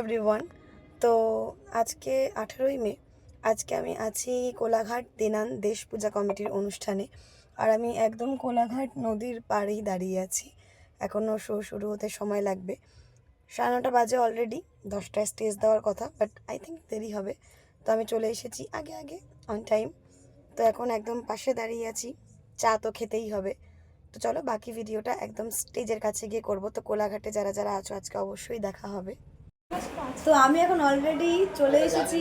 Everyone তো আজকে আঠেরোই মে, আজকে আমি আছি কোলাঘাট দিনান দেশ পূজা কমিটির অনুষ্ঠানে। আর আমি একদম কোলাঘাট নদীর পাড়েই দাঁড়িয়ে আছি। এখনও শো শুরু হতে সময় লাগবে। সাড়ে নটা বাজে অলরেডি দশটায় স্টেজ দেওয়ার কথা বাট আই থিঙ্ক দেরি হবে। তো আমি চলে এসেছি আগে আগে অন টাইম তো এখন একদম পাশে দাঁড়িয়ে আছি, চা তো খেতেই হবে। তো চলো বাকি ভিডিওটা একদম স্টেজের কাছে গিয়ে করব। তো কোলাঘাটে যারা যারা আছো, আজকে অবশ্যই দেখা হবে। তো আমি এখন অলরেডি চলে এসেছি।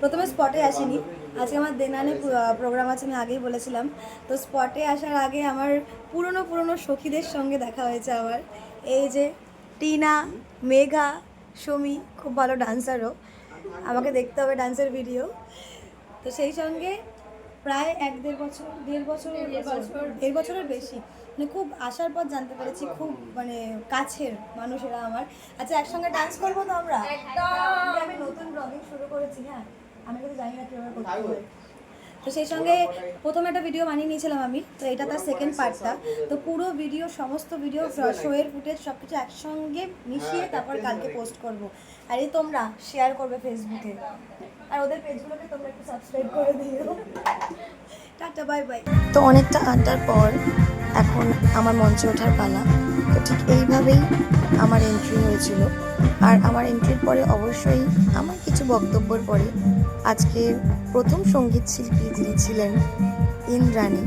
প্রথমে স্পটে আসিনি। আজকে আমার দেনানে প্রোগ্রাম আছে, আমি আগেই বলেছিলাম। তো স্পটে আসার আগে আমার পুরনো পুরনো সখীদের সঙ্গে দেখা হয়েছে আমার। এই যে টিনা, মেঘা, সমী, খুব ভালো ডান্সারও আমাকে দেখতে হবে ডান্সের ভিডিও তো সেই সঙ্গে প্রায় এক দেড় বছর দেড় বছর, দেড় বছরের বেশি। মানে খুব আসার পর জানতে পেরেছি খুব মানে কাছের মানুষেরা আমার। আচ্ছা একসঙ্গে ডান্স করব তো আমরা? আমি নতুন ব্লগিং শুরু করেছি হ্যাঁ? আমি কিন্তু জানি না কীভাবে করতে হবে। তো সেই সঙ্গে প্রথম একটা ভিডিও বানিয়ে নিয়েছিলাম আমি তো এটা তার সেকেন্ড পার্টটা তো পুরো ভিডিও সমস্ত ভিডিও শোয়ের ফুটেজ সব কিছু একসঙ্গে মিশিয়ে তারপর কালকে পোস্ট করব। আর এই তোমরা শেয়ার করবে ফেসবুকে আর ওদের পেজগুলোকে তোমরা একটু সাবস্ক্রাইব করে দিও। টাটা বাই বাই তো অনেকটা আড্ডার পর এখন আমার মঞ্চে ওঠার পালা। তো ঠিক এইভাবেই আমার এন্ট্রি হয়েছিল। আর আমার এন্ট্রির পরে অবশ্যই আমার কিছু বক্তব্যের পরে আজকে প্রথম সংগীত শিল্পী যিনি ছিলেন ইন্দ্রাণী,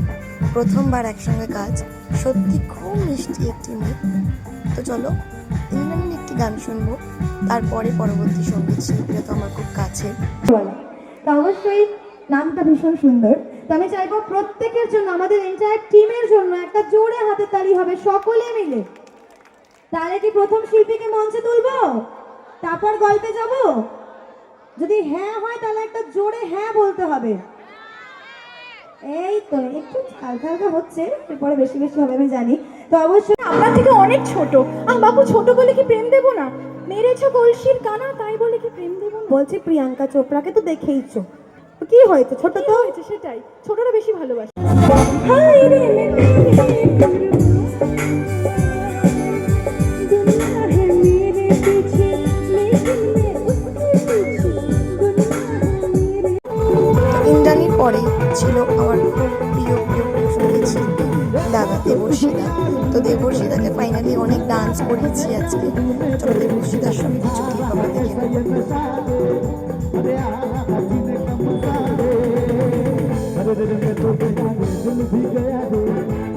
প্রথমবার একসঙ্গে কাজ, সত্যি খুব মিষ্টি একটি মেয়ে। তো চলো, ইন্দ্রাণীর একটি গান শুনব, তারপরে পরবর্তী সংগীত শিল্পীরা তো আমার খুব কাছে তা অবশ্যই, নামটা ভীষণ সুন্দর। তো আমি চাইব প্রত্যেকের জন্য, আমাদের এন্টায়ার টিমের জন্য একটা জোরে হাতে তালি হবে, সকলে মিলে। তাহলে কি প্রথম শিল্পীকে মঞ্চে তুলবো? তারপর গল্পে যাব? যদি হ্যাঁ হয়, তাহলে একটা জোরে হ্যাঁ বলতে হবে। এই তো, একটু হালকা হালকা হচ্ছে, এরপরে বেশি বেশি হবে, আমি জানি। তো অবশ্যই আমরা থেকে অনেক ছোট। বাবু ছোট বলে কি প্রেম দেবো না? মেরেছো কলসির কানা, তাই বলে কি প্রেম দেবো বলছি প্রিয়াঙ্কা চোপড়াকে তো দেখেইছো। কি হয়েছে? ছোট তো? হয়েছে? সেটাই। ছোটরা বেশি ভালোবাসে। ইন্দ্রাণীর পরে ছিল আমার দাদা দেবর্ষিদা। তো দেবর্ষিদাকে ফাইনালি অনেক ডান্স করেছি আজকে। চলো দেবর্ষিদার সঙ্গে কিছু দেখে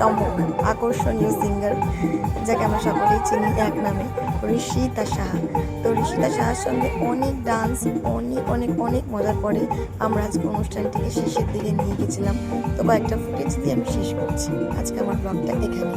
সম্মুখ আকর্ষণীয় সিঙ্গার, যাকে আমরা সকলেই চিনি এক নামে, ঋষিতা সাহা। তো ঋষিতা সাহার সঙ্গে অনেক ডান্স অনেক অনেক অনেক মজার পরে আমরা আজকে অনুষ্ঠানটিকে শেষের দিকে নিয়ে গেছিলাম। তো কয়েকটা ফুটেজ দিয়ে আমি শেষ করছি। আজকে আমার ব্লগটা এখানে